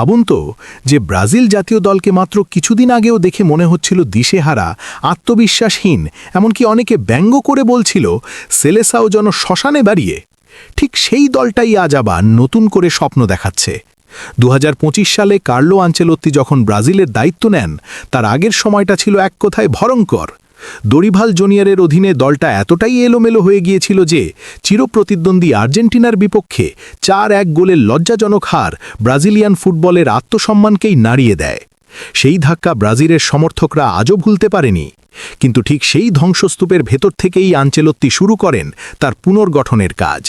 ভাবুন তো যে ব্রাজিল জাতীয় দলকে মাত্র কিছুদিন আগেও দেখে মনে হচ্ছিল দিশেহারা, আত্মবিশ্বাসহীন, এমনকি অনেকে ব্যঙ্গ করে বলছিল সেলেসাও যেন শ্মশানে বাড়িয়ে ঠিক সেই দলটাই আজ আবার নতুন করে স্বপ্ন দেখাচ্ছে। দু হাজার পঁচিশ সালে কার্লো আঞ্চেলত্তি যখন ব্রাজিলের দায়িত্ব নেন, তার আগের সময়টা ছিল এক কথায় ভয়ঙ্কর। দরিভাল জুনিয়রের অধীনে দলটা এতটাই এলোমেলো হয়ে গিয়েছিল যে চিরপ্রতিদ্বন্দ্বী আর্জেন্টিনার বিপক্ষে চার এক গোলের লজ্জাজনক হার ব্রাজিলিয়ান ফুটবলের আত্মসম্মানকেই নাড়িয়ে দেয়। সেই ধাক্কা ব্রাজিলের সমর্থকরা আজও ভুলতে পারেনি। কিন্তু ঠিক সেই ধ্বংসস্তূপের ভেতর থেকেই আঞ্চেলত্তি শুরু করেন তার পুনর্গঠনের কাজ।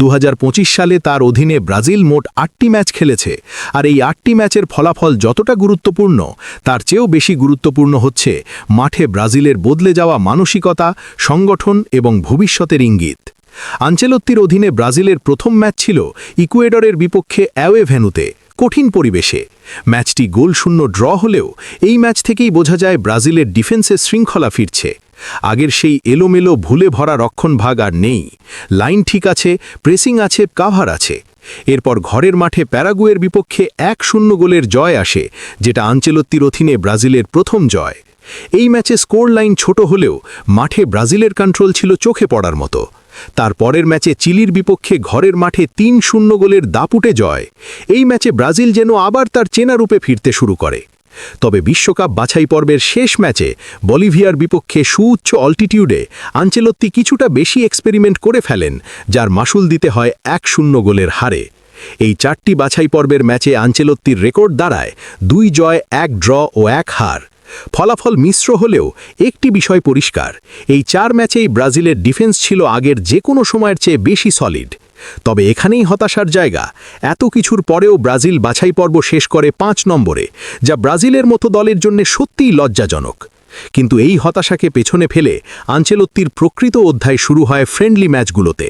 দু হাজার পঁচিশ সালে তার অধীনে ব্রাজিল মোট আটটি ম্যাচ খেলেছে, আর এই আটটি ম্যাচের ফলাফল যতটা গুরুত্বপূর্ণ, তার চেয়েও বেশি গুরুত্বপূর্ণ হচ্ছে মাঠে ব্রাজিলের বদলে যাওয়া মানসিকতা, সংগঠন এবং ভবিষ্যতের ইঙ্গিত। আঞ্চেলত্তির অধীনে ব্রাজিলের প্রথম ম্যাচ ছিল ইকুয়েডরের বিপক্ষে অ্যাওয়ে ভেনুতে, কঠিন পরিবেশে। ম্যাচটি গোল শূন্য ড্র হলেও এই ম্যাচ থেকেই বোঝা যায় ব্রাজিলের ডিফেন্সের শৃঙ্খলা ফিরছে। আগের সেই এলোমেলো ভুলে ভরা রক্ষণভাগ আর নেই। লাইন ঠিক আছে, প্রেসিং আছে, কাভার আছে। এরপর ঘরের মাঠে প্যারাগুয়ের বিপক্ষে এক শূন্য গোলের জয় আসে, যেটা আঞ্চেলত্তির অধীনে ব্রাজিলের প্রথম জয়। এই ম্যাচে স্কোর লাইন ছোট হলেও মাঠে ব্রাজিলের কন্ট্রোল ছিল চোখে পড়ার মতো। তার পরের ম্যাচে চিলির বিপক্ষে ঘরের মাঠে তিন শূন্য গোলের দাপুটে জয়। এই ম্যাচে ব্রাজিল যেন আবার তার চেনা রূপে ফিরতে শুরু করে। তবে বিশ্বকাপ বাছাই পর্বের শেষ ম্যাচে বলিভিয়ার বিপক্ষে সুউচ্চ অল্টিটিউডে আঞ্চেলত্তি কিছুটা বেশি এক্সপেরিমেন্ট করে ফেলেন, যার মাসুল দিতে হয় এক শূন্য গোলের হারে। এই চারটি বাছাই পর্বের ম্যাচে আঞ্চেলত্তির রেকর্ড দাঁড়ায় দুই জয়, এক ড্র ও এক হার। ফলাফল মিশ্র হলেও একটি বিষয় পরিষ্কার, এই চার ম্যাচেই ব্রাজিলের ডিফেন্স ছিল আগের যে কোনো সময়ের চেয়ে বেশি সলিড তবে এখানেই হতাশার জায়গা। এত কিছুর পরেও ব্রাজিল বাছাই পর্ব শেষ করে পাঁচ নম্বরে, যা ব্রাজিলের মতো দলের জন্য সত্যিই লজ্জাজনক। কিন্তু এই হতাশাকে পেছনে ফেলে আঞ্চেলত্তির প্রকৃত অধ্যায় শুরু হয় ফ্রেন্ডলি ম্যাচগুলোতে।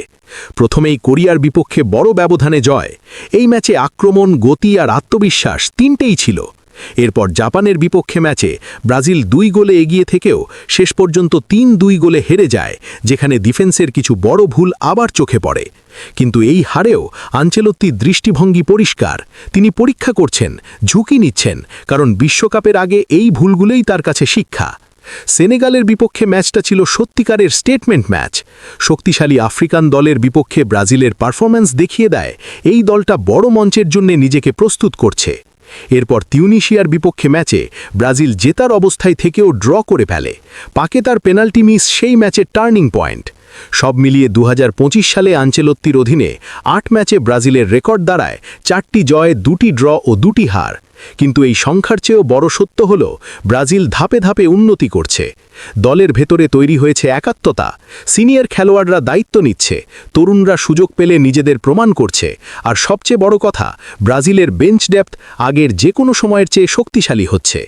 প্রথমেই কোরিয়ার বিপক্ষে বড় ব্যবধানে জয়, এই ম্যাচে আক্রমণ, গতি আর আত্মবিশ্বাস তিনটেই ছিল। এরপর জাপানের বিপক্ষে ম্যাচে ব্রাজিল দুই গোলে এগিয়ে থেকেও শেষ পর্যন্ত তিন দুই গোলে হেরে যায়, যেখানে ডিফেন্সের কিছু বড় ভুল আবার চোখে পড়ে। কিন্তু এই হারেও আঞ্চেলত্তির দৃষ্টিভঙ্গি পরিষ্কার। তিনি পরীক্ষা করছেন, ঝুঁকি নিচ্ছেন, কারণ বিশ্বকাপের আগে এই ভুলগুলোই তার কাছে শিক্ষা। সেনেগালের বিপক্ষে ম্যাচটা ছিল সত্যিকারের স্টেটমেন্ট ম্যাচ। শক্তিশালী আফ্রিকান দলের বিপক্ষে ব্রাজিলের পারফরম্যান্স দেখিয়ে দেয়, এই দলটা বড় মঞ্চের জন্য নিজেকে প্রস্তুত করছে। এরপর তিউনিশিয়ার বিপক্ষে ম্যাচে ব্রাজিল জেতার অবস্থায় থেকেও ড্র করে ফেলে। পাকে তার পেনাল্টি মিস সেই ম্যাচের টার্নিং পয়েন্ট। সব মিলিয়ে দুহাজার পঁচিশ সালে আঞ্চেলত্তির অধীনে আট ম্যাচে ব্রাজিলের রেকর্ড দাঁড়ায় চারটি জয়ে দুটি ড্র ও দুটি হার। কিন্তু এই সংখ্যার চেয়েও বড় সত্য হল, ব্রাজিল ধাপে ধাপে উন্নতি করছে। দলের ভেতরে তৈরি হয়েছে একাত্মতা। সিনিয়র খেলোয়াড়রা দায়িত্ব নিচ্ছে। তরুণরা সুযোগ পেলে নিজেদের প্রমাণ করছে। আর সবচেয়ে বড় কথা, ব্রাজিলের বেঞ্চ ডেপথ আগের যে কোনো সময়ের চেয়ে শক্তিশালী হচ্ছে।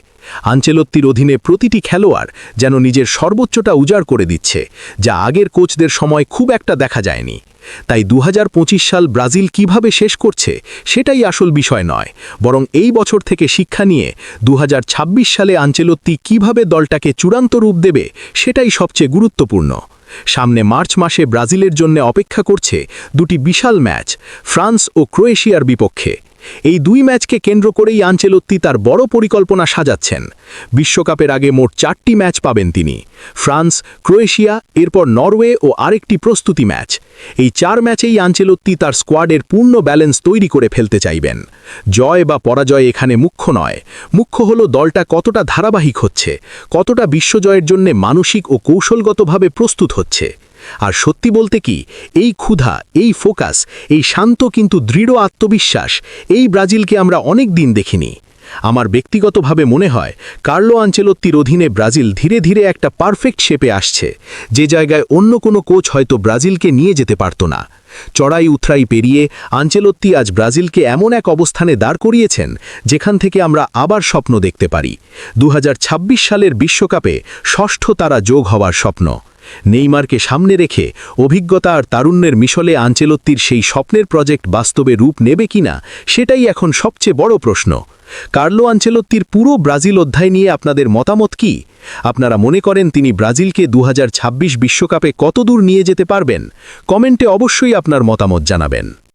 আঞ্চেলত্তির অধীনে প্রতিটি খেলোয়াড় যেন নিজের সর্বোচ্চটা উজাড় করে দিচ্ছে, যা আগের কোচদের সময় খুব একটা দেখা যায়নি। তাই দু হাজার পঁচিশ সাল ব্রাজিল কীভাবে শেষ করছে, সেটাই আসল বিষয় নয়। বরং এই বছর থেকে শিক্ষা নিয়ে দু হাজার ছাব্বিশ সালে আঞ্চেলত্তি কীভাবে দলটাকে চূড়ান্ত রূপ দেবে, সেটাই সবচেয়ে গুরুত্বপূর্ণ। সামনে মার্চ মাসে ব্রাজিলের জন্য অপেক্ষা করছে দুটি বিশাল ম্যাচ, ফ্রান্স ও ক্রোয়েশিয়ার বিপক্ষে। এই দুই ম্যাচকে কেন্দ্র করেই আঞ্চেলত্তি তার বড় পরিকল্পনা সাজাচ্ছেন। বিশ্বকাপের আগে মোট চারটি ম্যাচ পাবেন তিনি। ফ্রান্স, ক্রোয়েশিয়া, এরপর নরওয়ে ও আরেকটি প্রস্তুতি ম্যাচ। এই চার ম্যাচেই আঞ্চেলত্তি তার স্কোয়াডের পূর্ণ ব্যালেন্স তৈরি করে ফেলতে চাইবেন। জয় বা পরাজয় এখানে মুখ্য নয়। মুখ্য হল দলটা কতটা ধারাবাহিক হচ্ছে, কতটা বিশ্বজয়ের জন্য মানসিক ও কৌশলগতভাবে প্রস্তুত হচ্ছে। আর সত্যি বলতে কি, এই ক্ষুধা, এই ফোকাস, এই শান্ত কিন্তু দৃঢ় আত্মবিশ্বাস, এই ব্রাজিলকে আমরা অনেক দিন দেখিনি। আমার ব্যক্তিগতভাবে মনে হয়, কার্লো আঞ্চেলত্তির অধীনে ব্রাজিল ধীরে ধীরে একটা পারফেক্ট শেপে আসছে। যে জায়গায় অন্য কোনো কোচ হয়তো ব্রাজিলকে নিয়ে যেতে পারত না। চড়াই উথরাই পেরিয়ে আঞ্চেলত্তি আজ ব্রাজিলকে এমন এক অবস্থানে দাঁড় করিয়েছেন, যেখান থেকে আমরা আবার স্বপ্ন দেখতে পারি। দু হাজার ছাব্বিশ সালের বিশ্বকাপে ষষ্ঠ তারা যোগ হওয়ার স্বপ্ন। নেইমারকে সামনে রেখে অভিজ্ঞতা আর তারুণ্যের মিশলে আঞ্চেলত্তির সেই স্বপ্নের প্রজেক্ট বাস্তবে রূপ নেবে কিনা সেটাই এখন সবচেয়ে বড় প্রশ্ন। কার্লো আঞ্চেলত্তির পুরো ব্রাজিল অধ্যায় নিয়ে আপনাদের মতামত কি? আপনারা মনে করেন তিনি ব্রাজিলকে দু বিশ্বকাপে কতদূর নিয়ে যেতে পারবেন? কমেন্টে অবশ্যই আপনার মতামত জানাবেন।